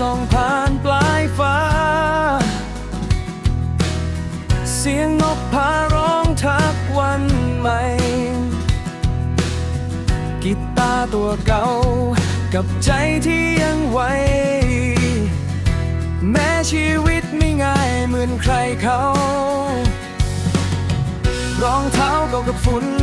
ส่องผ่านปลายฟ้า เสียงนกพาร้องทักวันใหม่ กีตาร์ตัวเก่า กับใจที่ยังไหว แม้ชีวิตไม่ง่ายเหมือนใครเขา รองเท้าเก่ากับฝุ่น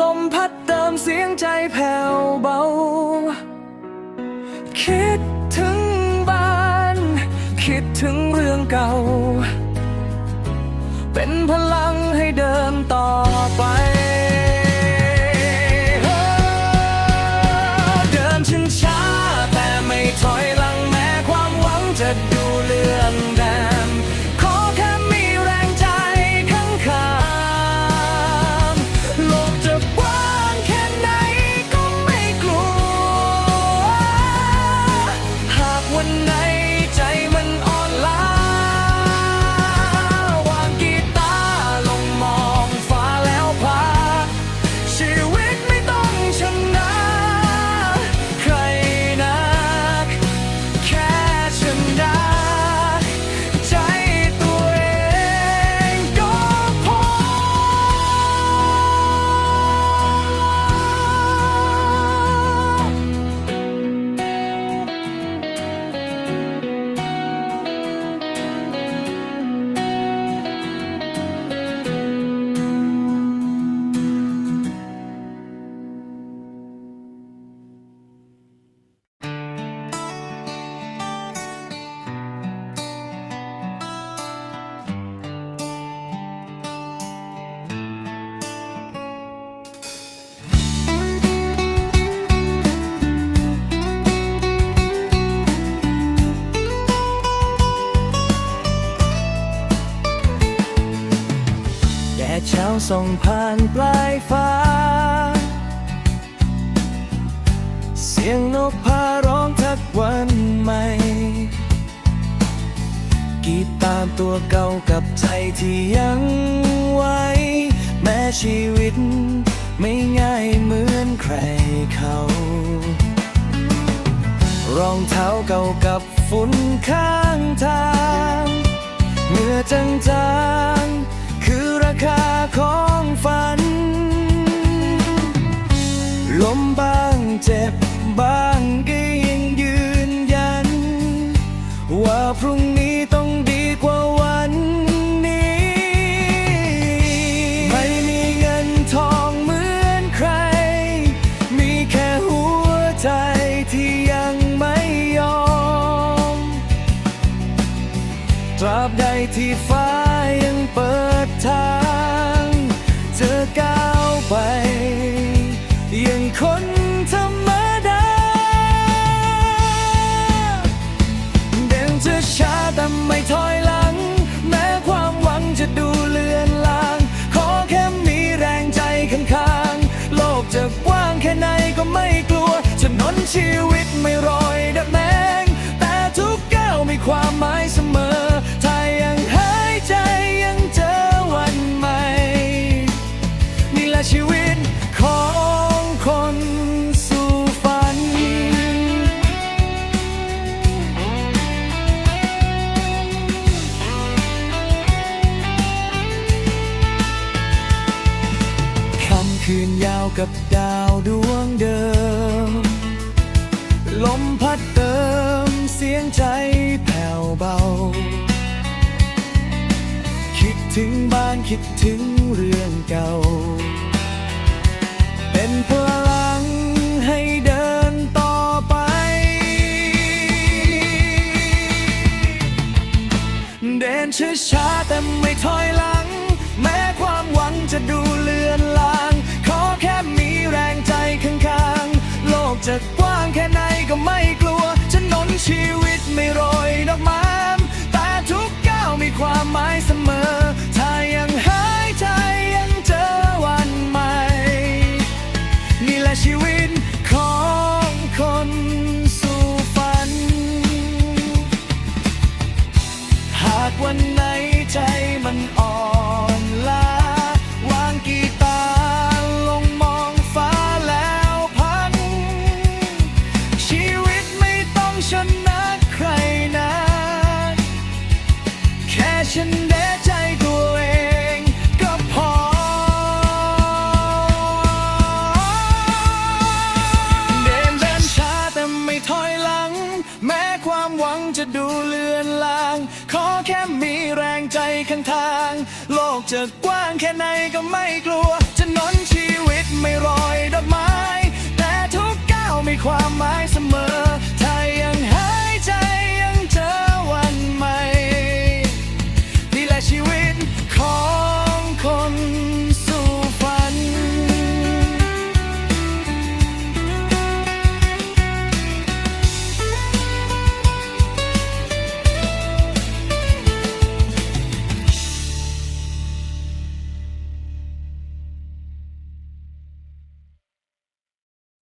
ลมพัดเติมเสียงใจแผ่วเบา คิดถึงบ้าน คิดถึงเรื่องเก่า เป็นพลัง ส่องผ่านปลายฟ้า เสียงนกพาร้องทักวันใหม่ กีตาร์ตัวเก่ากับใจที่ยังไหวแม้ชีวิตไม่ง่ายเหมือนใครเขา รองเท้าเก่ากับฝุ่นข้างทางเหงื่อจาง ล้มบ้างเจ็บบ้างก็ยังยืนยัน ว่าพรุ่งนี้ต้องดีกว่าวันนี้ ไม่มีเงินทองเหมือนใคร มีแค่หัวใจที่ยังไม่ยอม ตราบใดที่ฟ้ายังเปิดทาง เธอก้าวไป ชีวิตไม่โรยดับแมงแต่ทุกแก้วมีความหมายเสมอ ถ้ายังหายใจยังเจอวันใหม่ นี่แหละชีวิตของคนสู่ฝัน ค่ำคืนยาวกับดาวดวงเดิม ถึงบ้านคิดถึงเรื่องเก่า เป็นพลังให้เดินต่อไป เดินช้าๆแต่ไม่ถอยหลัง แม้ความหวังจะดูเลือนลาง ขอแค่มีแรงใจข้างๆ โลกจะกว้างแค่ไหนก็ไม่กลัวจะนนชีวิตไม่โรยดอกไม้ ชีวิตของคนสู่ฝัน หากวันไหนใจมันอ่อน ทาง โลกจะกว้างแค่ไหนก็ไม่กลัว จะนนชีวิตไม่รอ